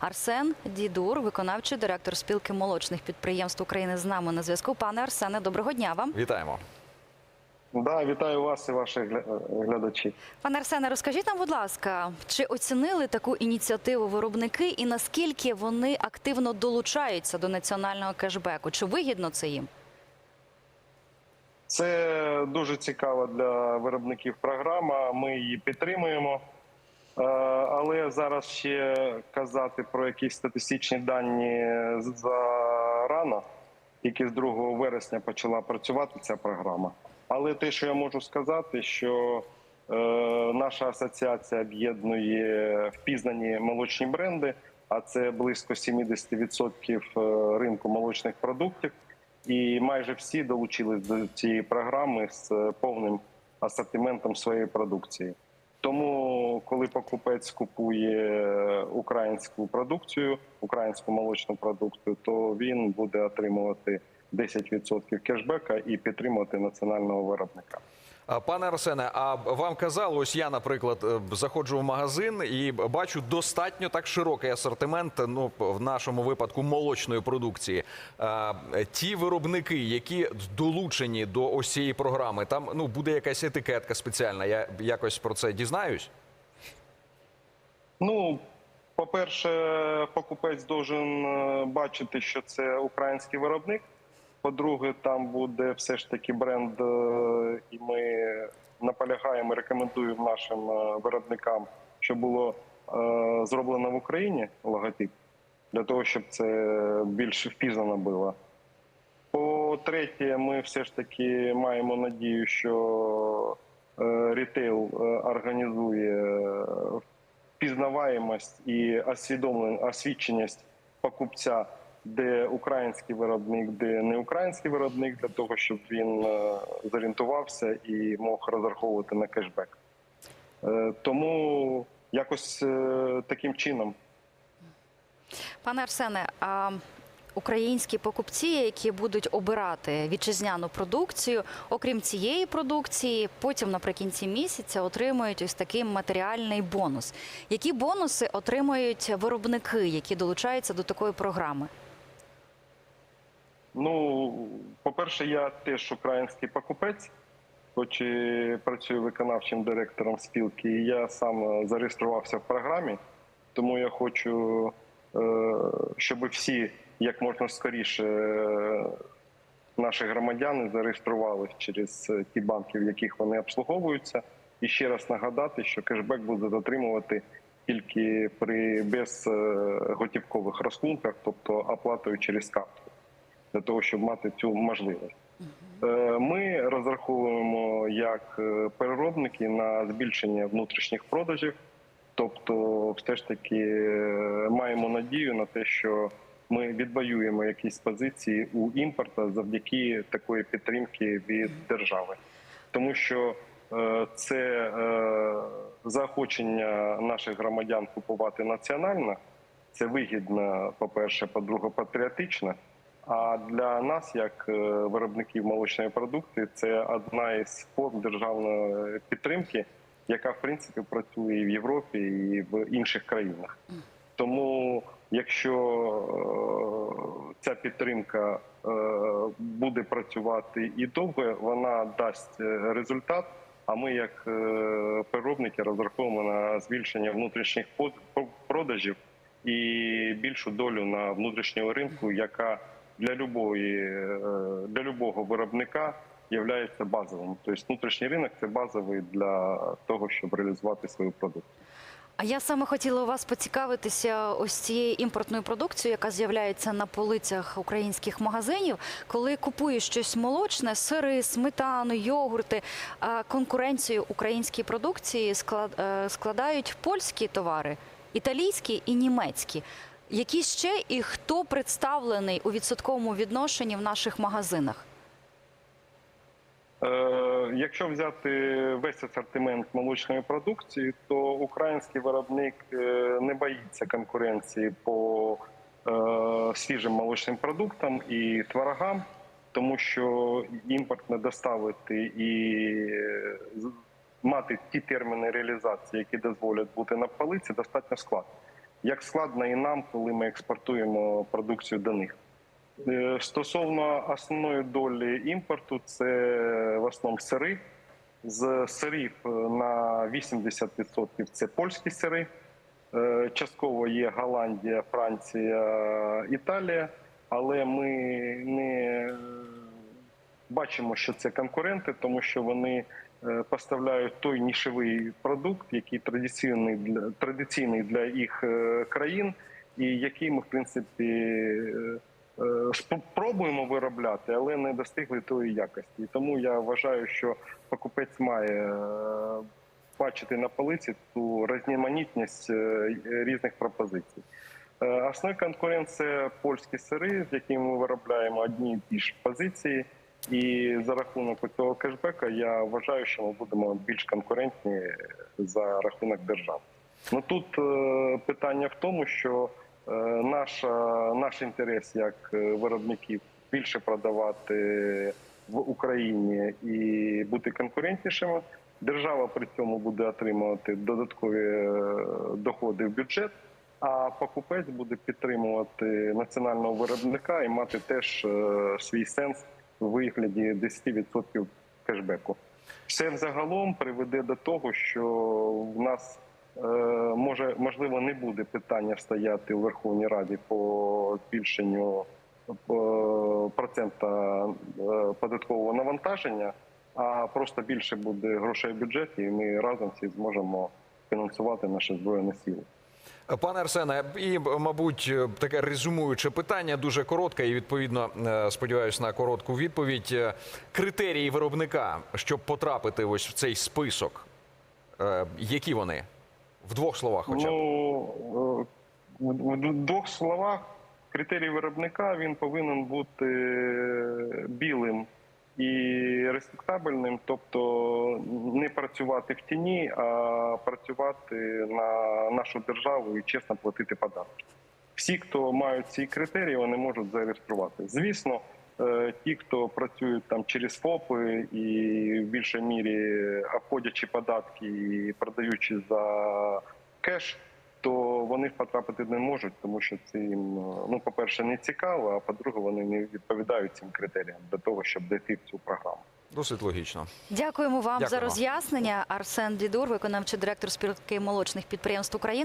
Арсен Дідур, виконавчий директор спілки молочних підприємств України, з нами на зв'язку. Пане Арсене, доброго дня вам. Вітаємо. Да, вітаю вас і ваших гля- глядачів. Пане Арсене, розкажіть нам, будь ласка, чи оцінили таку ініціативу виробники і наскільки вони активно долучаються до національного кешбеку? Чи вигідно це їм? Це дуже цікава для виробників програма. Ми її підтримуємо. Е, Але зараз ще казати про якісь статистичні дані зарано. Тільки з 2 вересня почала працювати ця програма. Але те, що я можу сказати, що е, наша асоціація об'єднує впізнані молочні бренди, а це близько 70% ринку молочних продуктів. І майже всі долучились до цієї програми з е, повним асортиментом своєї продукції. Тому, коли покупець купує українську продукцію, українську молочну продукцію, то він буде отримувати 10% кешбека і підтримувати національного виробника. А, Пане Арсене, а вам казали, ось я, наприклад, е, заходжу в магазин і бачу достатньо так широкий асортимент, ну в нашому випадку молочної продукції. А, ті виробники, які долучені до ось цієї програми, там ну буде якась етикетка спеціальна. Я якось про це дізнаюсь. Ну, по-перше, покупець должен е, бачити, що це український виробник. По-друге, там буде все ж таки бренд, е, і ми наполягаємо, рекомендуємо нашим е, виробникам, щоб було е, зроблено в Україні логотип, для того, щоб це більш впізнано було. По-третє, ми все ж таки маємо надію, що рітейл організує впізнаваємость і освіченість покупця, де український виробник, де не український виробник, для того, щоб він е, зорієнтувався і мог розраховувати на кешбек. Е, Тому якось е, таким чином. Пане Арсене, а українські покупці, які будуть обирати вітчизняну продукцію, окрім цієї продукції, потім наприкінці місяця отримують ось такий матеріальний бонус. Які бонуси отримують виробники, які долучаються до такої програми? Ну, по-перше, я теж український покупець, хоч і працюю виконавчим директором спілки, і я сам е, зареєструвався в програмі, тому я хочу, е, щоб всі як можна скоріше е, наші громадяни зареєструвалися через ті банки, в яких вони обслуговуються. І ще раз нагадати, що кешбек буде затримувати тільки при безготівкових розрахунках, тобто оплатою через картку для того, щоб мати цю можливість. Е, Ми розраховуємо як е, переробники на збільшення внутрішніх продажів, тобто, все ж таки е, маємо надію на те, що ми відвоюємо якісь позиції у імпорта завдяки такої підтримки від держави, тому що це заохочення наших громадян купувати національно. Це вигідно, по-перше, по-друге, патріотично. А для нас, як е, виробників молочної продукції, це одна із форм державної підтримки, яка в принципі працює і в Європі, і в інших країнах. Тому, якщо е, ця підтримка е, буде працювати і довго, вона дасть результат. А ми, як переробники, розраховуємо на збільшення внутрішніх продажів і більшу долю на внутрішньому ринку, яка для любої е, для любого виробника є базовим. Тобто внутрішній ринок це базовий для того, щоб реалізувати свою продукцію. А я саме хотіла у вас поцікавитися ось цією імпортною продукцією, яка з'являється на полицях українських магазинів. Коли купуєш щось молочне, сири, сметану, йогурти, а конкуренцію українській продукції е, складають польські товари, італійські і німецькі. Які ще і хто представлений у відсотковому відношенні в наших магазинах? Е, Якщо взяти весь асортимент молочної продукції, то український виробник е, не боїться конкуренції по е, свіжим молочним продуктам і творогам, тому що імпорт не доставити і мати ті терміни реалізації, які дозволять бути на полиці, достатньо складно. Як складно і нам, коли ми експортуємо продукцію до них. Е, Стосовно основної долі імпорту, це в основному сири. З сирів е, на 80% це польські сири. Е, Частково є Голландія, Франція, Італія, але ми не бачимо, що це конкуренти, тому що вони поставляють той нішевий продукт, який традиційний для традиційний для їх е, країн, і який ми в принципі е, е, спо- пробуємо виробляти, але не достигли тої якості. Тому я вважаю, що покупець має е, бачити на полиці ту різноманітність е, різних пропозицій. Е, Основний конкурент це польські сири, з якими ми виробляємо одні і ті ж позиції. І за рахунок цього кешбека я вважаю, що ми будемо більш конкурентні за рахунок держави. Ну тут е, питання в тому, що е, наша, наш інтерес як е, виробників більше продавати в Україні і бути конкурентнішими. Держава при цьому буде отримувати додаткові доходи в бюджет, а покупець буде підтримувати національного виробника і мати теж свій сенс вигляді 10% кешбеку. Все взагалом приведе до того, що в нас е, може можливо не буде питання стояти у Верховній Раді по збільшенню е, процента е, податкового навантаження, а просто більше буде грошей в бюджеті, і ми разом всі зможемо фінансувати наші збройні сили. Пане Арсене, і мабуть, таке резюмуюче питання, дуже коротке, і відповідно е, сподіваюся на коротку відповідь. Е, Критерії виробника, щоб потрапити ось в цей список, е, які вони? В двох словах, хоча б. Ну, в двох словах, критерій виробника він повинен бути білим і респектабельним, тобто не працювати в тіні, а працювати на нашу державу і чесно платити податки. Всі, хто мають ці критерії, вони можуть зареєструвати. Звісно, е, ті, хто працюють там через ФОПи і в більшій мірі обходячи податки і продаючи за кеш, то вони потрапити не можуть, тому що це їм, е, ну, по-перше, не цікаво, а по-друге, вони не відповідають цим критеріям для того, щоб дійти в цю програму. Досить логічно. Дякуємо вам за роз'яснення. Арсен Дідур, виконавчий директор спілки молочних підприємств України.